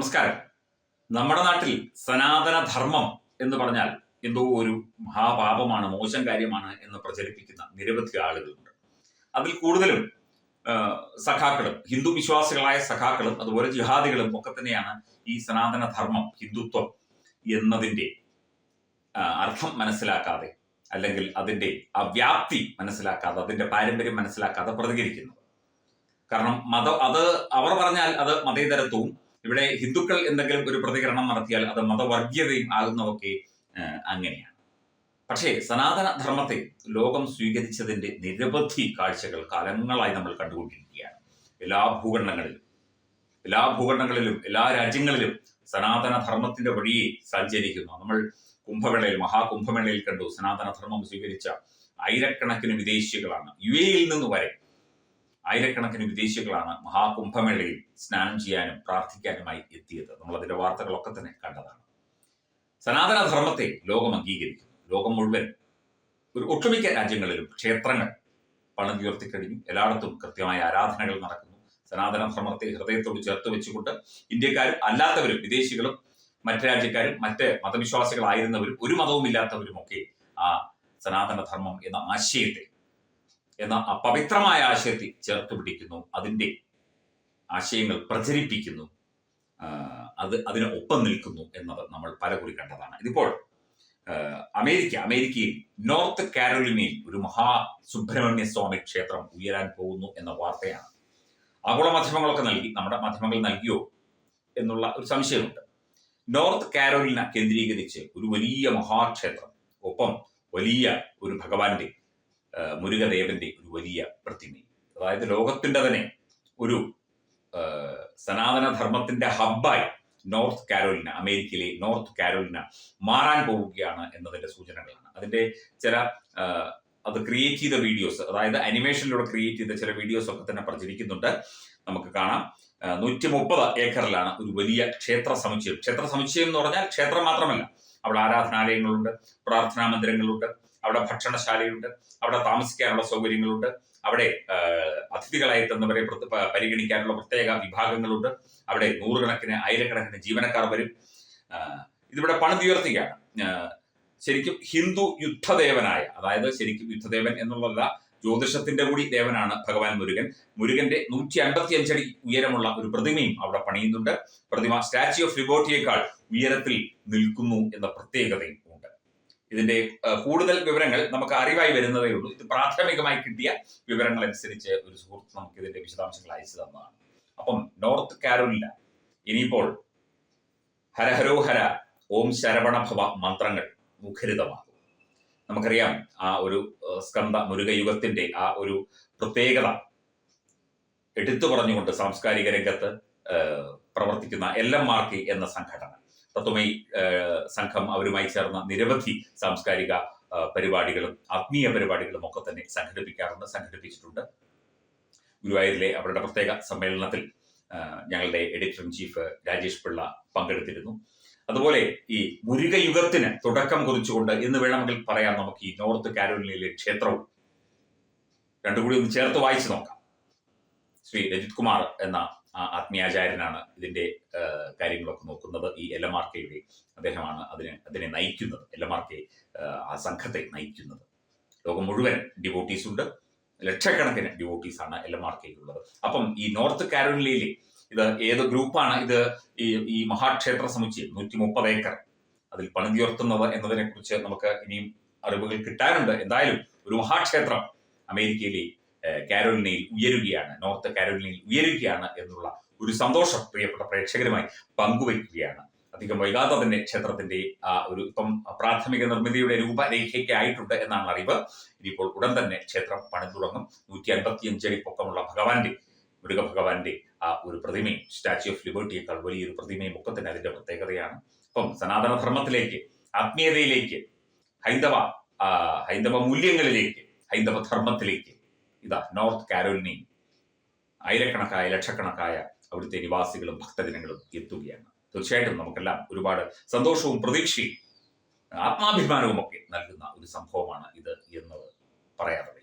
നമസ്കാരം. നമ്മുടെ നാട്ടിൽ സനാതന ധർമ്മം എന്ന് പറഞ്ഞാൽ എന്തോ ഒരു മഹാപാപമാണ് മോശം കാര്യമാണ് എന്ന് പ്രചരിപ്പിക്കുന്ന നിരവധി ആളുകളുണ്ട്. അതിൽ കൂടുതലും സഖാക്കളും ഹിന്ദു വിശ്വാസികളായ സഖാക്കളും അതുപോലെ ജിഹാദികളും ഒക്കെ തന്നെയാണ് ഈ സനാതന ധർമ്മം ഹിന്ദുത്വം എന്നതിന്റെ അർത്ഥം മനസ്സിലാക്കാതെ അല്ലെങ്കിൽ അതിന്റെ അവ്യാപ്തി വ്യാപ്തി മനസ്സിലാക്കാതെ അതിന്റെ പാരമ്പര്യം മനസ്സിലാക്കാതെ പ്രതികരിക്കുന്നത്. കാരണം മത അത് അവർ പറഞ്ഞാൽ അത് മതേതരത്വവും ഇവിടെ ഹിന്ദുക്കൾ എന്തെങ്കിലും ഒരു പ്രതികരണം നടത്തിയാൽ അത് മതവർഗീയതയും ആകുന്നതൊക്കെ അങ്ങനെയാണ്. പക്ഷേ സനാതന ധർമ്മത്തെ ലോകം സ്വീകരിച്ചതിന്റെ നിരവധി കാഴ്ചകൾ കാലങ്ങളായി നമ്മൾ കണ്ടുകൊണ്ടിരിക്കുകയാണ്. എല്ലാ ഭൂഖണ്ഡങ്ങളിലും എല്ലാ ഭൂഖണ്ഡങ്ങളിലും എല്ലാ രാജ്യങ്ങളിലും സനാതന ധർമ്മത്തിന്റെ വഴിയെ സഞ്ചരിക്കുന്നു. നമ്മൾ കുംഭമേളയിൽ മഹാകുംഭമേളയിൽ കണ്ടു സനാതന ധർമ്മം സ്വീകരിച്ച ആയിരക്കണക്കിന് വിദേശികളാണ്. യു എയിൽ നിന്ന് വരെ ആയിരക്കണക്കിന് വിദേശികളാണ് മഹാകുംഭമേളയിൽ സ്നാനം ചെയ്യാനും പ്രാർത്ഥിക്കാനുമായി എത്തിയത്. നമ്മൾ അതിന്റെ വാർത്തകളൊക്കെ തന്നെ കണ്ടതാണ്. സനാതന ധർമ്മത്തെ ലോകം അംഗീകരിക്കുന്നു. ലോകം മുഴുവൻ ഒരു ഒട്ടുമിക്ക രാജ്യങ്ങളിലും ക്ഷേത്രങ്ങൾ പണിതുയർത്തിക്കഴിഞ്ഞു എല്ലായിടത്തും കൃത്യമായ ആരാധനകൾ നടക്കുന്നു. സനാതന ധർമ്മത്തെ ഹൃദയത്തോട് ചേർത്ത് വെച്ചുകൊണ്ട് ഇന്ത്യക്കാരും അല്ലാത്തവരും വിദേശികളും മറ്റ് രാജ്യക്കാരും മറ്റ് മതവിശ്വാസികളായിരുന്നവരും ഒരു മതവും ഇല്ലാത്തവരും ഒക്കെ ആ സനാതന ധർമ്മം എന്ന ആശയത്തെ എന്ന അപവിത്രമായ ആശയത്തിൽ ആശയത്തെ ചേർത്ത് പിടിക്കുന്നു. അതിന്റെ ആശയങ്ങൾ പ്രചരിപ്പിക്കുന്നു. അത് അതിന് ഒപ്പം നിൽക്കുന്നു എന്നത് നമ്മൾ പലകുറി കണ്ടതാണ്. ഇതിപ്പോൾ അമേരിക്ക അമേരിക്കയിൽ നോർത്ത് കാരോലിനയിൽ ഒരു മഹാ സുബ്രഹ്മണ്യ സ്വാമി ക്ഷേത്രം ഉയരാൻ പോകുന്നു എന്ന വാർത്തയാണ്. ആഗോള മാധ്യമങ്ങളൊക്കെ നൽകി നമ്മുടെ മാധ്യമങ്ങൾ നൽകിയോ എന്നുള്ള ഒരു സംശയമുണ്ട്. നോർത്ത് കാരോലിന കേന്ദ്രീകരിച്ച് ഒരു വലിയ മഹാക്ഷേത്രം ഒപ്പം വലിയ ഒരു ഭഗവാന്റെ മുരുകദേവന്റെ ഒരു വലിയ പ്രതിമയും. അതായത് ലോകത്തിന്റെ തന്നെ ഒരു സനാതന ധർമ്മത്തിന്റെ ഹബ്ബായി നോർത്ത് കാരോലിന അമേരിക്കയിലെ നോർത്ത് കാരോലിന മാറാൻ പോവുകയാണ് എന്നതിന്റെ സൂചനകളാണ്. അതിന്റെ ചില അത് ക്രിയേറ്റ് ചെയ്ത വീഡിയോസ് അതായത് അനിമേഷനിലൂടെ ക്രിയേറ്റ് ചെയ്ത ചില വീഡിയോസ് ഒക്കെ തന്നെ പ്രചരിക്കുന്നുണ്ട്. നമുക്ക് കാണാം. നൂറ്റി മുപ്പത് ഏക്കറിലാണ് ഒരു വലിയ ക്ഷേത്ര സമുച്ചയം. ക്ഷേത്ര സമുച്ചയം എന്ന് പറഞ്ഞാൽ ക്ഷേത്രം മാത്രമല്ല. അവിടെ ആരാധനാലയങ്ങളുണ്ട് പ്രാർത്ഥനാ മന്ദിരങ്ങളുണ്ട് അവിടെ ഭക്ഷണശാലയുണ്ട് അവിടെ താമസിക്കാനുള്ള സൗകര്യങ്ങളുണ്ട് അവിടെ അതിഥികളായി എത്തുന്നവരെ പരിഗണിക്കാനുള്ള പ്രത്യേക വിഭാഗങ്ങളുണ്ട് അവിടെ നൂറുകണക്കിന് ആയിരക്കണക്കിന് ജീവനക്കാർ വരും. ഇതിവിടെ പണിതുയർത്തുകയാണ് ശരിക്കും ഹിന്ദു യുദ്ധദേവനായ അതായത് ശരിക്കും യുദ്ധദേവൻ എന്നുള്ളതല്ല ജ്യോതിഷത്തിന്റെ കൂടി ദേവനാണ് ഭഗവാൻ മുരുകൻ. മുരുകന്റെ നൂറ്റി അൻപത്തി അഞ്ചടി ഉയരമുള്ള ഒരു പ്രതിമയും അവിടെ പണിയുന്നുണ്ട്. പ്രതിമ സ്റ്റാച്യു ഓഫ് ലിബോർട്ടിയേക്കാൾ ഉയരത്തിൽ നിൽക്കുന്നു എന്ന പ്രത്യേകതയും ഇതിന്റെ കൂടുതൽ വിവരങ്ങൾ നമുക്ക് അറിവായി വരുന്നതേ ഉള്ളൂ. ഇത് പ്രാഥമികമായി കിട്ടിയ വിവരങ്ങൾ അനുസരിച്ച് ഒരു സുഹൃത്ത് നമുക്ക് ഇതിന്റെ വിശദാംശങ്ങൾ അയച്ചു തന്നതാണ്. അപ്പം നോർത്ത് കാരോലിന ഇനിയിപ്പോൾ ഹരഹരോ ഹര ഓം ശരവണഭവ മന്ത്രങ്ങൾ മുഖരിതമാകും. നമുക്കറിയാം ആ ഒരു സ്കന്ധ മുരുകയുഗത്തിന്റെ ആ ഒരു പ്രത്യേകത എടുത്തു പറഞ്ഞുകൊണ്ട് സാംസ്കാരിക രംഗത്ത് പ്രവർത്തിക്കുന്ന എൽ ആർ എന്ന സംഘടന തത്വമയി സംഘം അവരുമായി ചേർന്ന നിരവധി സാംസ്കാരിക പരിപാടികളും ആത്മീയ പരിപാടികളും ഒക്കെ തന്നെ സംഘടിപ്പിക്കാറുണ്ട് സംഘടിപ്പിച്ചിട്ടുണ്ട്. ഗുരുവായൂരിലെ അവരുടെ പ്രത്യേക സമ്മേളനത്തിൽ ഞങ്ങളുടെ editor in chief Rajesh Pillai പങ്കെടുത്തിരുന്നു. അതുപോലെ ഈ മുരുകയുഗത്തിന് തുടക്കം കുറിച്ചുകൊണ്ട് എന്ന് വേണമെങ്കിൽ പറയാം നമുക്ക് ഈ നോർത്ത് കാരോലിനയിലെ ക്ഷേത്രവും. രണ്ടും കൂടി ഒന്ന് ചേർത്ത് വായിച്ചു നോക്കാം. ശ്രീ രജിത് കുമാർ എന്ന ആത്മീയാചാര്യനാണ് ഇതിന്റെ കാര്യങ്ങളൊക്കെ നോക്കുന്നത് ഈ എൽ എം ആർ കെയുടെ അദ്ദേഹമാണ് അതിനെ അതിനെ നയിക്കുന്നത്. എൽ എം ആർ കെ ആ സംഘത്തെ നയിക്കുന്നത്. ലോകം മുഴുവൻ ഡിവോട്ടീസ് ഉണ്ട്. ലക്ഷക്കണക്കിന് ഡിവോട്ടീസ് ആണ് എൽ എം ആർ കെയിലുള്ളത് അപ്പം ഈ നോർത്ത് കാരോലിനയിലെ ഇത് ഏത് ഗ്രൂപ്പാണ് ഇത്? ഈ ഈ മഹാക്ഷേത്ര സമുച്ചയം നൂറ്റി മുപ്പത് ഏക്കർ. അതിൽ പണിതുയർത്തുന്നത് എന്നതിനെ കുറിച്ച് നമുക്ക് ഇനിയും അറിവുകൾ കിട്ടാനുണ്ട്. എന്തായാലും ഒരു മഹാക്ഷേത്രം അമേരിക്കയിലെ കാരോലിനയിൽ ഉയരുകയാണ് നോർത്ത് കാരോലിനയിൽ ഉയരുകയാണ് എന്നുള്ള ഒരു സന്തോഷം പ്രിയപ്പെട്ട പ്രേക്ഷകരുമായി പങ്കുവയ്ക്കുകയാണ്. അധികം വൈകാതെ തന്നെ ക്ഷേത്രത്തിന്റെ ഒരു ഇപ്പം പ്രാഥമിക നിർമ്മിതിയുടെ രൂപരേഖയ്ക്ക് ആയിട്ടുണ്ട് എന്നാണ് അറിവ്. ഇനിയിപ്പോൾ ഉടൻ തന്നെ ക്ഷേത്രം പണി തുടങ്ങും നൂറ്റി അൻപത്തി അഞ്ചടി പൊക്കമുള്ള ഭഗവാന്റെ മുരുക ഭഗവാന്റെ ആ ഒരു പ്രതിമയും സ്റ്റാച്യു ഓഫ് ലിബർട്ടിയേക്കാൾ വലിയൊരു പ്രതിമയും ഒക്കെ തന്നെ അതിന്റെ പ്രത്യേകതയാണ്. അപ്പം സനാതനധർമ്മത്തിലേക്ക് ആത്മീയതയിലേക്ക് ഹൈന്ദവ ഹൈന്ദവ മൂല്യങ്ങളിലേക്ക് ഹൈന്ദവ ധർമ്മത്തിലേക്ക് ഇതാ നോർത്ത് കാരോലിനെയും ആയിരക്കണക്കായ ലക്ഷക്കണക്കായ അവിടുത്തെ നിവാസികളും ഭക്തജനങ്ങളും എത്തുകയാണ്. തീർച്ചയായിട്ടും നമുക്കെല്ലാം ഒരുപാട് സന്തോഷവും പ്രതീക്ഷയും ആത്മാഭിമാനവും ഒക്കെ നൽകുന്ന ഒരു സംഭവമാണ് ഇത് എന്നത് വയ്യ.